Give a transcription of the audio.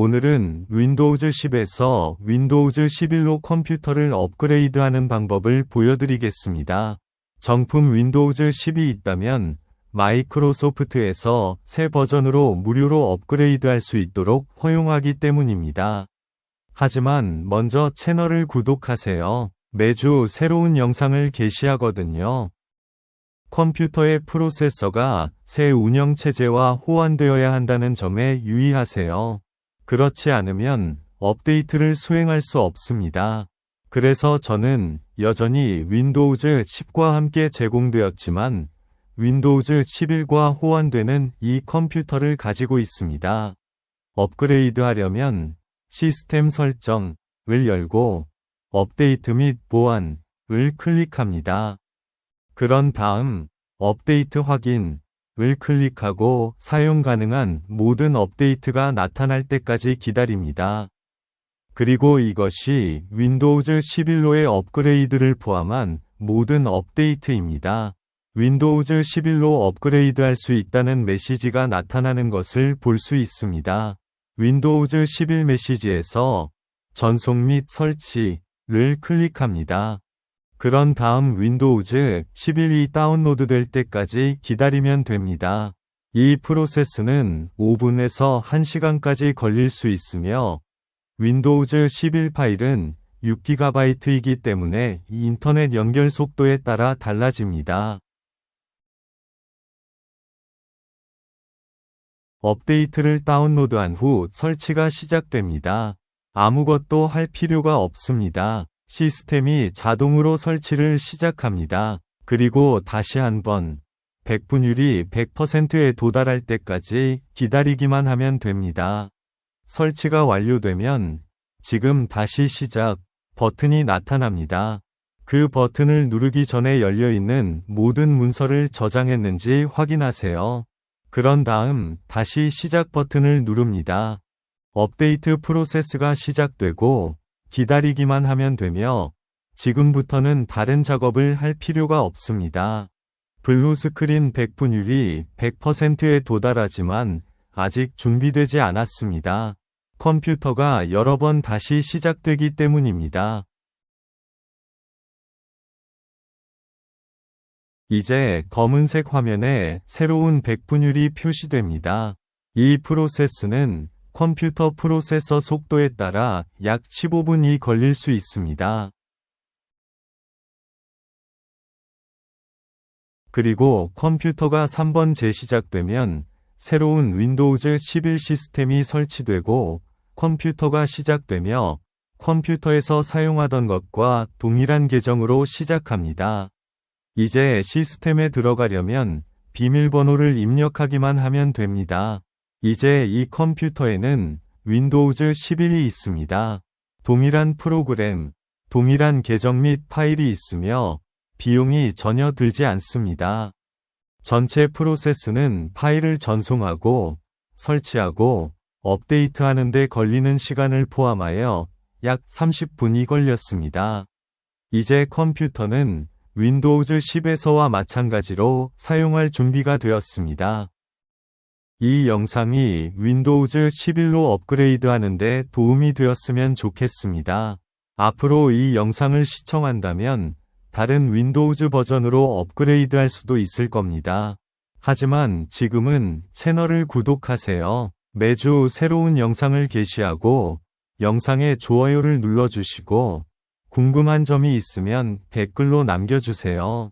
오늘은 윈도우즈 10에서 윈도우즈 11로 컴퓨터를 업그레이드하는 방법을 보여드리겠습니다. 정품 윈도우즈 10이 있다면 마이크로소프트에서 새 버전으로 무료로 업그레이드할 수 있도록 허용하기 때문입니다. 하지만 먼저 채널을 구독하세요. 매주 새로운 영상을 게시하거든요. 컴퓨터의 프로세서가 새 운영체제와 호환되어야 한다는 점에 유의하세요. 그렇지 않으면 업데이트를 수행할 수 없습니다. 그래서 저는 여전히 윈도우즈 10과 함께 제공되었지만 윈도우즈 11과 호환되는 이 컴퓨터를 가지고 있습니다. 업그레이드 하려면 시스템 설정을 열고 업데이트 및 보안을 클릭합니다. 그런 다음 업데이트 확인 을 클릭하고 사용 가능한 모든 업데이트가 나타날 때까지 기다립니다. 그리고 이것이 윈도우즈 11로의 업그레이드를 포함한 모든 업데이트입니다. 윈도우즈 11로 업그레이드할 수 있다는 메시지가 나타나는 것을 볼 수 있습니다. 윈도우즈 11 메시지에서 전송 및 설치를 클릭합니다. 그런 다음 윈도우즈 11이 다운로드 될 때까지 기다리면 됩니다. 이 프로세스는 5분에서 1시간까지 걸릴 수 있으며 윈도우즈 11 파일은 6GB이기 때문에 인터넷 연결 속도에 따라 달라집니다. 업데이트를 다운로드한 후 설치가 시작됩니다. 아무것도 할 필요가 없습니다. 시스템이 자동으로 설치를 시작합니다. 그리고 다시 한번 100분율이 100%에 도달할 때까지 기다리기만 하면 됩니다. 설치가 완료되면 지금 다시 시작 버튼이 나타납니다. 그 버튼을 누르기 전에 열려있는 모든 문서를 저장했는지 확인하세요. 그런 다음 다시 시작 버튼을 누릅니다. 업데이트 프로세스가 시작되고 기다리기만 하면 되며 지금부터는 다른 작업을 할 필요가 없습니다. 블루 스크린 100 분율이 100%에 도달하지만 아직 준비되지 않았습니다. 컴퓨터가 여러 번 다시 시작되기 때문입니다. 이제 검은색 화면에 새로운 100분율이 표시됩니다. 이 프로세스는 컴퓨터 프로세서 속도에 따라 약 15분이 걸릴 수 있습니다. 그리고 컴퓨터가 3번 재시작되면 새로운 윈도우즈 11 시스템이 설치되고 컴퓨터가 시작되며 컴퓨터에서 사용하던 것과 동일한 계정으로 시작합니다. 이제 시스템에 들어가려면 비밀번호를 입력하기만 하면 됩니다. 이제 이 컴퓨터에는 윈도우즈 11이 있습니다. 동일한 프로그램, 동일한 계정 및 파일이 있으며 비용이 전혀 들지 않습니다. 전체 프로세스는 파일을 전송하고 설치하고 업데이트하는 데 걸리는 시간을 포함하여 약 30분이 걸렸습니다. 이제 컴퓨터는 윈도우즈 10에서와 마찬가지로 사용할 준비가 되었습니다. 이 영상이 윈도우즈 11로 업그레이드 하는데 도움이 되었으면 좋겠습니다. 앞으로 이 영상을 시청한다면 다른 윈도우즈 버전으로 업그레이드 할 수도 있을 겁니다. 하지만 지금은 채널을 구독하세요. 매주 새로운 영상을 게시하고 영상에 좋아요를 눌러주시고 궁금한 점이 있으면 댓글로 남겨주세요.